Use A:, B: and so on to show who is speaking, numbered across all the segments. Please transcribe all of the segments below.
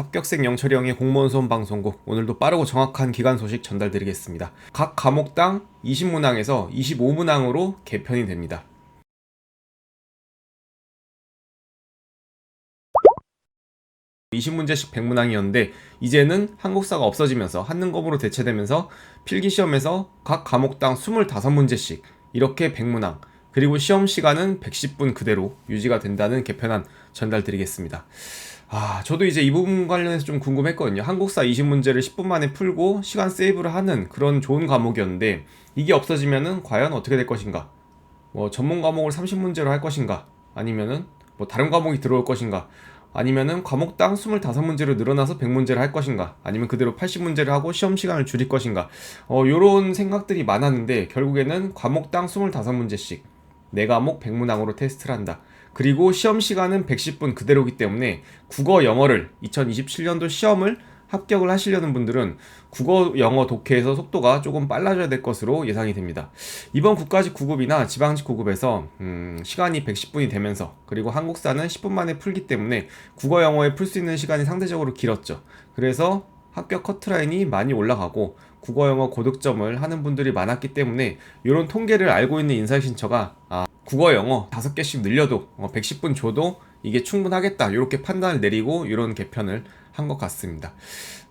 A: 합격생 영철이 형의 공무원 수험 방송국 오늘도 빠르고 정확한 기간 소식 전달드리겠습니다. 각 과목당 20문항에서 25문항으로 개편이 됩니다. 이0문제씩 100문항이었는데 이제는 한국사가 없어지면서 한능검으로 대체되면서 필기시험에서 각 과목당 25문제씩 이렇게 100문항 그리고 시험 시간은 110분 그대로 유지가 된다는 개편안 전달드리겠습니다. 아, 저도 이제 이 부분 관련해서 좀 궁금했거든요. 한국사 20문제를 10분 만에 풀고 시간 세이브를 하는 그런 좋은 과목이었는데 이게 없어지면은 과연 어떻게 될 것인가? 뭐 전문 과목을 30문제로 할 것인가? 아니면은 뭐 다른 과목이 들어올 것인가? 아니면은 과목당 25문제로 늘어나서 100문제를 할 것인가? 아니면 그대로 80문제를 하고 시험 시간을 줄일 것인가? 어, 요런 생각들이 많았는데 결국에는 과목당 25문제씩 4과목 100문항으로 테스트를 한다. 그리고 시험 시간은 110분 그대로기 때문에 국어 영어를 2027년도 시험을 합격을 하시려는 분들은 국어 영어 독해에서 속도가 조금 빨라져야 될 것으로 예상이 됩니다. 이번 국가직 9급이나 지방직 9급에서 음, 시간이 110분이 되면서 그리고 한국사는 10분 만에 풀기 때문에 국어 영어에 풀 수 있는 시간이 상대적으로 길었죠. 그래서 합격 커트라인이 많이 올라가고 국어 영어 고득점을 하는 분들이 많았기 때문에 이런 통계를 알고 있는 인사이신처가 아, 국어 영어 5개씩 늘려도 110분 줘도 이게 충분하겠다 이렇게 판단을 내리고 이런 개편을 한 것 같습니다.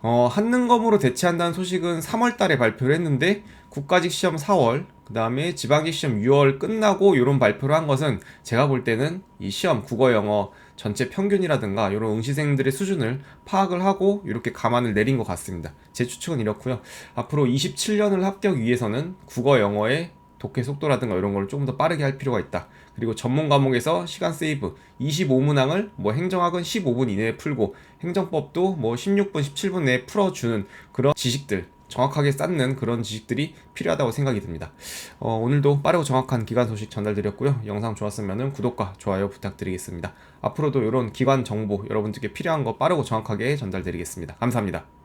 A: 어, 한능검으로 대체한다는 소식은 3월 달에 발표를 했는데 국가직 시험 4월 그 다음에 지방직 시험 6월 끝나고 이런 발표를 한 것은 제가 볼 때는 이 시험 국어 영어 전체 평균이라든가 이런 응시생들의 수준을 파악을 하고 이렇게 감안을 내린 것 같습니다. 제 추측은 이렇고요. 앞으로 27년을 합격 위해서는 국어 영어의 독해 속도라든가 이런 걸 조금 더 빠르게 할 필요가 있다. 그리고 전문 과목에서 시간 세이브 25문항을 뭐 행정학은 15분 이내에 풀고 행정법도 뭐 16분, 17분 내에 풀어주는 그런 지식들 정확하게 쌓는 그런 지식들이 필요하다고 생각이 듭니다. 어, 오늘도 빠르고 정확한 기관 소식 전달드렸고요. 영상 좋았으면 구독과 좋아요 부탁드리겠습니다. 앞으로도 이런 기관 정보 여러분들께 필요한 거 빠르고 정확하게 전달드리겠습니다. 감사합니다.